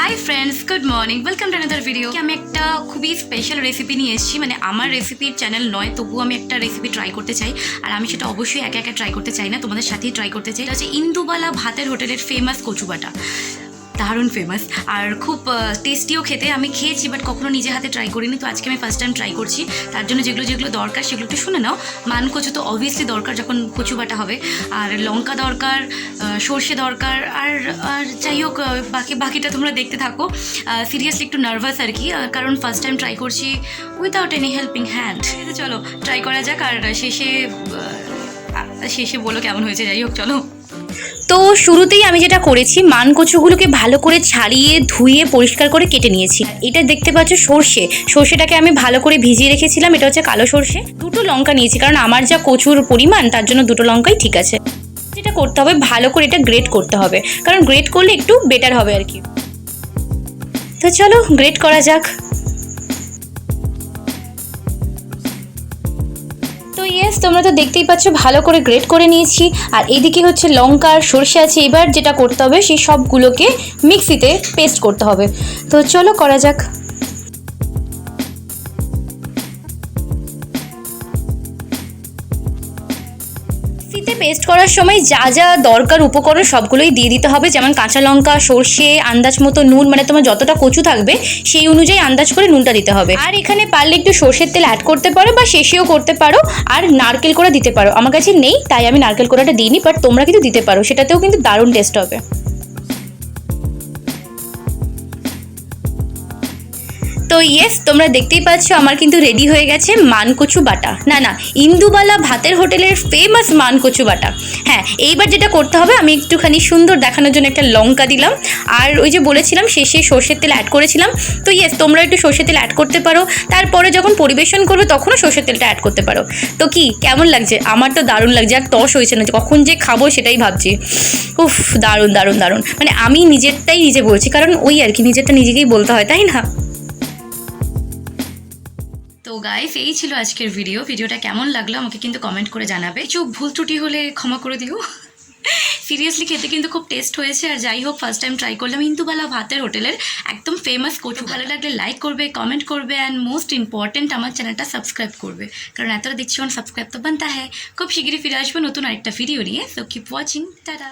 Hi friends good morning welcome to another video আমি একটা খুবই স্পেশাল রেসিপি নিয়ে এসেছি। মানে আমার রেসিপির চ্যানেল নয়, তবুও আমি একটা রেসিপি ট্রাই করতে চাই। আর আমি সেটা অবশ্যই একা একা ট্রাই করতে চাই না, তোমাদের সাথেই ট্রাই করতে চাই। হচ্ছে ইন্দুবালা ভাতের হোটেলের ফেমাস কচুবাটা। দারুণ ফেমাস আর খুব টেস্টিও খেতে আমি খেয়েছি বাট কখনো নিজে হাতে ট্রাই করিনি। তো আজকে আমি ফার্স্ট টাইম ট্রাই করছি। তার জন্য যেগুলো যেগুলো দরকার সেগুলো একটু শুনে নাও। মান কচু তো অবভিয়াসলি দরকার যখন কচু বাটা হবে। আর লঙ্কা দরকার সর্ষে দরকার, আর আর যাই হোক বাকি, বাকিটা তোমরা দেখতে থাকো। সিরিয়াসলি একটু নার্ভাস আর কি কারণ ফার্স্ট টাইম ট্রাই করছি উইদাউট এনি হেল্পিং হ্যান্ড চলো ট্রাই করা যাক। আর শেষে শেষে বলো কেমন হয়েছে, যাই হোক, চলো। তো শুরুতেই আমি যেটা করেছি মান কচুগুলোকে ভালো করে ছাড়িয়ে, ধুয়ে, পরিষ্কার করে কেটে নিয়েছি। এটা দেখতে পাচ্ছ সর্ষে। সর্ষেটাকে আমি ভালো করে ভিজিয়ে রেখেছিলাম, এটা হচ্ছে কালো সর্ষে। দুটো লঙ্কা নিয়েছি, কারণ আমার যা কচুর পরিমাণ, তার জন্য দুটো লঙ্কাই ঠিক আছে। যেটা করতে হবে, ভালো করে এটা গ্রেট করতে হবে। কারণ গ্রেট করলে একটু বেটার হবে আর কি। তো চলো, গ্রেট করা যাক। ইয়েস তোমরা তো দেখতেই পাচ্ছ, ভালো করে গ্রেট করে নিয়েছি। আর এদিকে হচ্ছে লঙ্কা আর সর্ষে আছে, এবার যেটা করতে হবে, সেই সবগুলোকে মিক্সিতে পেস্ট করতে হবে। তো চলো করা যাক। মিক্সিতে পেস্ট করার সময় যা যা দরকার উপকরণ সবগুলোই দিয়ে দিতে হবে। যেমন কাঁচা লঙ্কা, সর্ষে, আন্দাজ মতো নুন মানে তোমার যতটা কচু থাকবে সেই অনুযায়ী আন্দাজ করে নুনটা দিতে হবে। আর এখানে পারলে একটু সর্ষের তেল অ্যাড করতে পারো বা শেষেও করতে পারো আর নারকেল কোড়া দিতে পারো। আমার কাছে নেই, তাই আমি নারকেল কোড়াটা দিইনি বাট তোমরা কিন্তু দিতে পারো। সেটাতেও কিন্তু দারুণ টেস্ট হবে। তো ইয়েস তোমরা দেখতেই পাচ্ছ আমার কিন্তু রেডি হয়ে গেছে মানকচু বাটা। না না, ইন্দুবালা ভাতের হোটেলের ফেমাস মানকচু বাটা। হ্যাঁ এইবার যেটা করতে হবে, আমি একটুখানি সুন্দর দেখানোর জন্য একটা লঙ্কা দিলাম। আর ওই যে বলেছিলাম, শেষে সর্ষের তেল অ্যাড করেছিলাম। তো ইয়েস তোমরা একটু সর্ষের তেল অ্যাড করতে পারো। তারপরে যখন পরিবেশন করবে, তখনও সর্ষের তেলটা অ্যাড করতে পারো। তো কি, কেমন লাগছে? আমার তো দারুণ লাগছে, আর তস হয়েছে না কখন যে খাব সেটাই ভাবছি। উফ, দারুণ দারুণ দারুণ। মানে আমি নিজেরটাই নিজে বলছি, কারণ ওই আর কি, নিজেরটা নিজেকেই বলতে হয়, তাই না? তো গাইস এই ছিল আজকের ভিডিও ভিডিওটা কেমন লাগল আমাকে কিন্তু কমেন্ট করে জানাবে। কিছু ভুল ত্রুটি হলে ক্ষমা করে দিও। সিরিয়াসলি খেতে কিন্তু খুব টেস্ট হয়েছে। আর যাই হোক ফার্স্ট টাইম ট্রাই করলাম ইন্দুবালা ভাতের হোটেলের একদম ফেমাস কচু। ভালো লাগলে লাইক করবে কমেন্ট করবে অ্যান্ড মোস্ট ইম্পর্টেন্ট আমার চ্যানেলটা সাবস্ক্রাইব করবে। কারণ এতটা দেখছি সাবস্ক্রাইব তো বানতা হ্যাঁ খুব শিগগিরই ফিরে আসব নতুন আরেকটা ভিডিও নিয়ে। So keep watching tata